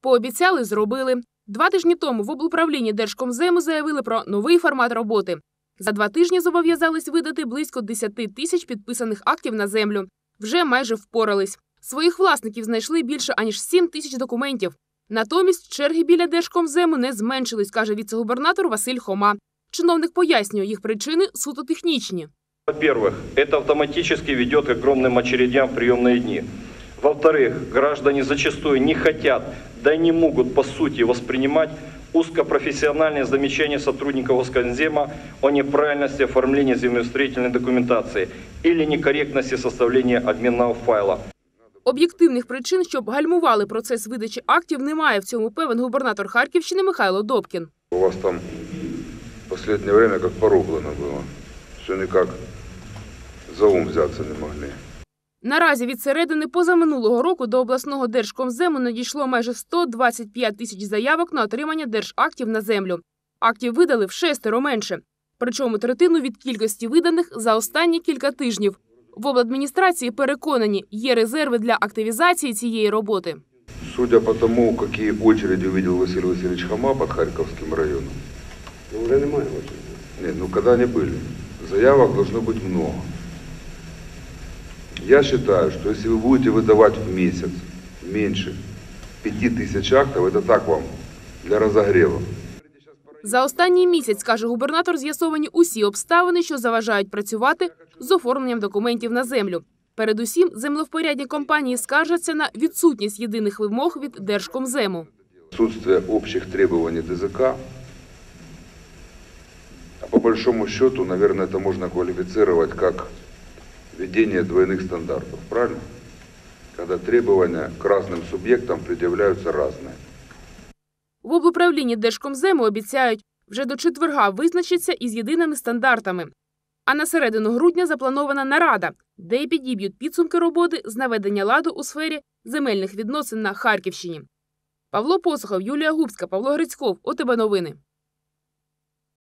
Пообіцяли, зробили. Два тижні тому в облуправлінні Держкомзему заявили про новий формат роботи. За два тижні зобов'язались видати близько 10 тисяч підписаних актів на землю. Вже майже впорались. Своїх власників знайшли більше аніж 7 тисяч документів. Натомість черги біля Держкомзему не зменшились, каже віце-губернатор Василь Хома. Чиновник пояснює, їх причини суто технічні. Во-первых, это автоматически ведет к огромным очередям в приемные дни. Во-вторых, граждане зачастую не хотят, да и не могут по сути воспринимать узкопрофессиональные замечания сотрудников Госконзема о неправильности оформления землеустроительной документации или некорректности составления обменного файла. Об'єктивних причин, щоб гальмували процес видачі актів, немає. В цьому певен губернатор Харківщини Михайло Добкін. У вас там в последнее время как порублено было. Все никак за ум взяться не могли. Наразі від середини позаминулого року до обласного держкомзему надійшло майже 125 тисяч заявок на отримання держактів на землю. Актів видали в шестеро менше. Причому третину від кількості виданих за останні кілька тижнів. В обладміністрації переконані, є резерви для активізації цієї роботи. Судя по тому, какие очереди увидел Василий Васильевич Хама под Харьковским районом, Ну, вже немає очереди. нет, ну когда они были, заявок должно быть много. Я считаю, что если вы будете выдавать в месяц меньше 5000 актов, это так вам, для разогрева. За останній місяць, каже губернатор, з'ясовані усі обставини, що заважають працювати з оформленням документів на землю. Передусім, землевпорядні компанії скаржаться на відсутність єдиних вимог від Держкомзему. Отсутствие общих требований ДЗК. А по большому счету, наверное, это можно квалифицировать как введение двойных стандартов, правильно? Когда требования к разным субъектам предъявляются разные. В облуправлінні Держкомзему обіцяють, вже до четверга визначаться із єдиними стандартами. А на середину грудня запланована нарада, де й підіб'ють підсумки роботи з наведення ладу у сфері земельних відносин на Харківщині. Павло Посохов, Юлія Губська, Павло Грицьков. ОТБ новини.